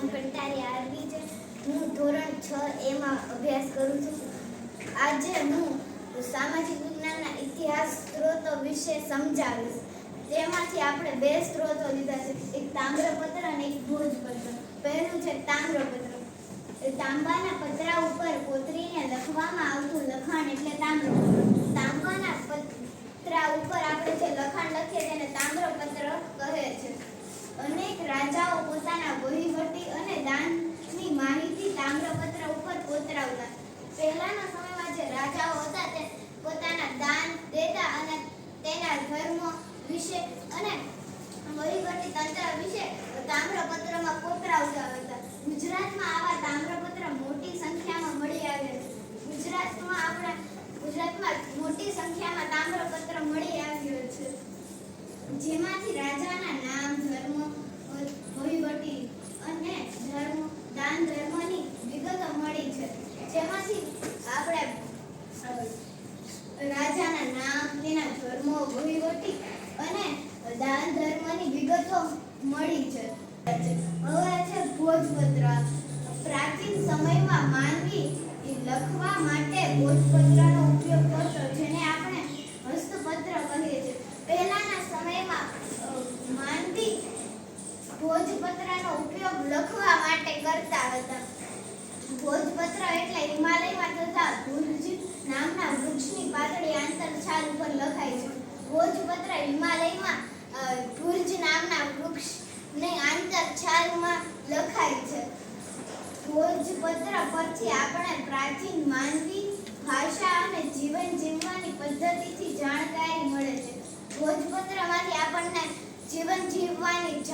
નામ કંટારી છે. હું ધોરણ છ એમાં અભ્યાસ કરું છું. આજે હું સામાજિક વિજ્ઞાનના ઇતિહાસ સ્ત્રોતો વિશે સમજાવીશ. તેમાંથી આપણે બે સ્ત્રોતો લીધા છે. એક તામ્રપત્ર અને એક ભોજપત્ર. પહેલું છે તામ્રપત્ર. તાંબાના પતરા ઉપર કોતરીને લખવામાં આવતું લખાણ એટલે તામ્રપત્ર તાંબાના પતરા ઉપર આપણે જે લખાણ લખીએ તેને તામ્રપત્ર કહે છે અનેક રાજાઓ પોતાના વહીવટી અને દાનની માહિતી તામ્રપત્ર ઉપર કોતરાવતા. પહેલાના સમયમાં જે રાજાઓ હતા તે પોતાના દાન દેતા અને તેના ધર્મ વિશે અને વહીવટી તંત્ર વિશે તામ્રપત્રમાં કોતરાવતા હતા. ગુજરાતમાં આવા તામ્રપત્ર મોટી સંખ્યામાં મળી આવ્યા છે. ગુજરાતમાં આપણા, ગુજરાતમાં મોટી સંખ્યામાં તામ્રપત્ર મળી આવ્યો છે. જેમાંથી રાજાના નામ ધર્મ વહીવટી અને ધર્મ દાન ધર્મની વિગતો મળી છે જેમાંથી આપણે અ, રાજાના નામ ધર્મો વહીવટી અને દાન ધર્મની વિગતો મળી છે. હવે છે ભોજપત્ર. પ્રાચીન સમયમાં માનવી લખવા માટે ભોજપત્રનો ઉપયોગ કરતો જેને આપણે હસ્તપત્ર કહીએ છીએ. પહેલાના સમયમાં માનવી ભોજપત્રનો ઉપયોગ લખવા માટે કરતા હતા. ભોજપત્ર એટલે હિમાલયમાં થતા ભુજ નામના વૃક્ષની પાતળી આંતરછાલ ઉપર લખાય છે. ભોજપત્ર હિમાલયમાં ભુજ નામના આંતર છાલમાં લખાય છે. ભોજપત્ર પરથી આપણે પ્રાચીન માનવી ભાષા અને જીવન જીવવાની પદ્ધતિથી જાણકારી મળે છે. ભોજપત્રમાંથી આપણને જીવન જીવવાની